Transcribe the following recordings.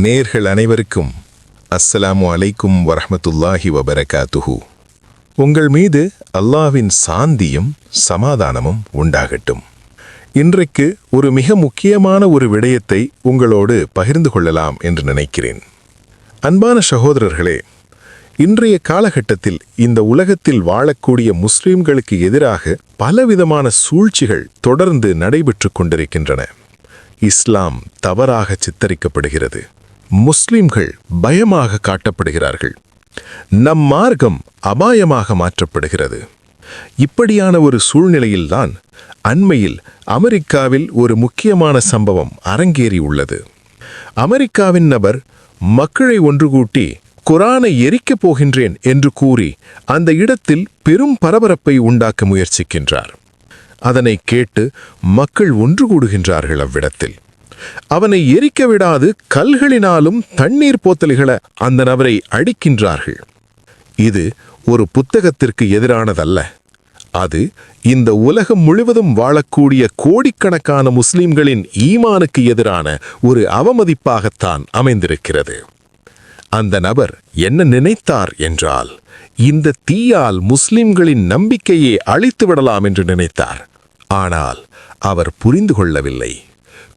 நேர்கள் அனைவருக்கும் அஸ்ஸலாமு அலைக்கும் வரஹ்மத்துல்லாஹி வபரகாத்துஹு. உங்கள் மீது அல்லாவின் சாந்தியும் சமாதானமும் உண்டாகட்டும். இன்றைக்கு ஒரு மிக முக்கியமான ஒரு விடயத்தை உங்களோடு பகிர்ந்து கொள்ளலாம் என்று நினைக்கிறேன். அன்பான சகோதரர்களே இன்றைய காலகட்டத்தில் இந்த உலகத்தில் வாழக்கூடிய முஸ்லிம்களுக்கு எதிராக பலவிதமான சூழ்ச்சிகள் தொடர்ந்து நடைபெற்று கொண்டிருக்கின்றன. இஸ்லாம் தவறாக சித்தரிக்கப்படுகிறது. முஸ்லிம்கள் பயமாக காட்டப்படுகிறார்கள். நம் மார்க்கம் அபாயமாக மாற்றப்படுகிறது. இப்படியான ஒரு சூழ்நிலையில்தான் அண்மையில் அமெரிக்காவில் ஒரு முக்கியமான சம்பவம் அரங்கேறி உள்ளது. அமெரிக்காவின் நபர் மக்களை ஒன்று கூட்டி குரானை எரிக்கப் போகின்றேன் என்று கூறி அந்த இடத்தில் பெரும் பரபரப்பை உண்டாக்க முயற்சிக்கின்றார். அதனை கேட்டு மக்கள் ஒன்று கூடுகின்றார்கள் அவ்விடத்தில். அவனை எரிக்க விடாது கல்களினாலும் தண்ணீர் போத்தல்களை அந்த நபரை அடிக்கின்றார்கள். இது ஒரு புத்தகத்திற்கு எதிரானதல்ல. அது இந்த உலகம் முழுவதும் வாழக்கூடிய கோடிக்கணக்கான முஸ்லிம்களின் ஈமானுக்கு எதிரான ஒரு அவமதிப்பாகத்தான் அமைந்திருக்கிறது. அந்த நபர் என்ன நினைத்தார் என்றால் இந்த தீயால் முஸ்லிம்களின் நம்பிக்கையை அழித்து விடலாம் என்று நினைத்தார். ஆனால் அவர் புரிந்து கொள்ளவில்லை.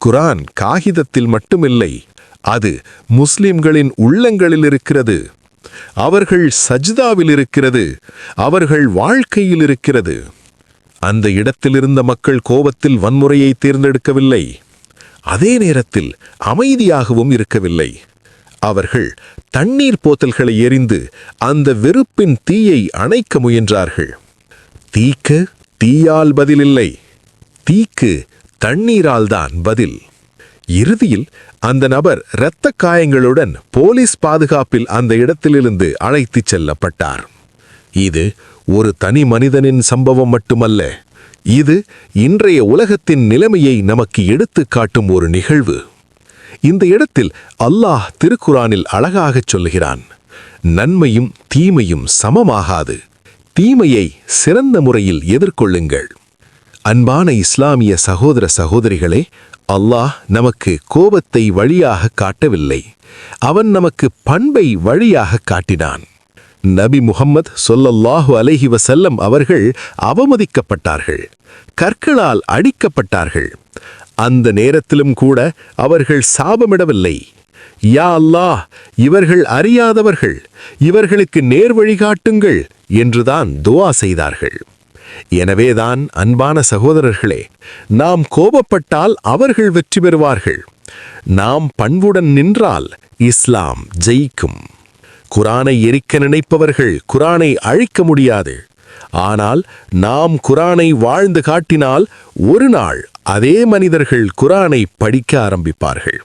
குரான் காகிதத்தில் மட்டுமில்லை அது முஸ்லிம்களின் உள்ளங்களில் இருக்கிறது அவர்கள் சஜ்தாவில் இருக்கிறது அவர்கள் வாழ்க்கையில் இருக்கிறது அந்த இடத்திலிருந்த மக்கள் கோபத்தில் வன்முறையை தேர்ந்தெடுக்கவில்லை. அதே நேரத்தில் அமைதியாகவும் இருக்கவில்லை. அவர்கள் தண்ணீர் போத்தல்களை எரிந்து அந்த வெறுப்பின் தீயை அணைக்க முயன்றார்கள். தீக்க தீயால் பதிலில்லை. தீக்கு தண்ணீரால்தான் பதில். இறுதியில் அந்த நபர் இரத்த காயங்களுடன் போலீஸ் பாதுகாப்பில் அந்த இடத்திலிருந்து அழைத்துச் செல்லப்பட்டார். இது ஒரு தனி மனிதனின் சம்பவம் மட்டுமல்ல இது இன்றைய உலகத்தின் நிலைமையை நமக்கு எடுத்து காட்டும் ஒரு நிகழ்வு. இந்த இடத்தில் அல்லாஹ் திருக்குரானில் அழகாகச் சொல்லுகிறான் நன்மையும் தீமையும் சமமாகாது. தீமையை சிறந்த முறையில் எதிர்கொள்ளுங்கள். அன்பான இஸ்லாமிய சகோதர சகோதரிகளே அல்லாஹ் நமக்கு கோபத்தை வழியாக காட்டவில்லை. அவன் நமக்கு பண்பை வழியாக காட்டினான். நபி முகம்மது சொல்லல்லாஹு அலஹி வசல்லம் அவர்கள் அவமதிக்கப்பட்டார்கள். கற்களால் அடிக்கப்பட்டார்கள். அந்த நேரத்திலும் கூட அவர்கள் சாபமிடவில்லை. யா அல்லாஹ் இவர்கள் அறியாதவர்கள். இவர்களுக்கு நேர் வழிகாட்டுங்கள் என்றுதான் துவா செய்தார்கள். எனவேதான் அன்பான சகோதரர்களே நாம் கோபப்பட்டால் அவர்கள் வெற்றி பெறுவார்கள். நாம் பண்புடன் நின்றால் இஸ்லாம் ஜெயிக்கும். குரானை எரிக்க நினைப்பவர்கள் குரானை அழிக்க முடியாது. ஆனால் நாம் குரானை வாழ்ந்து காட்டினால் ஒரு நாள் அதே மனிதர்கள் குரானை படிக்க ஆரம்பிப்பார்கள்.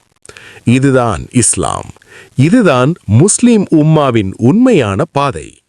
இதுதான் இஸ்லாம். இதுதான் முஸ்லிம் உம்மாவின் உண்மையான பாதை.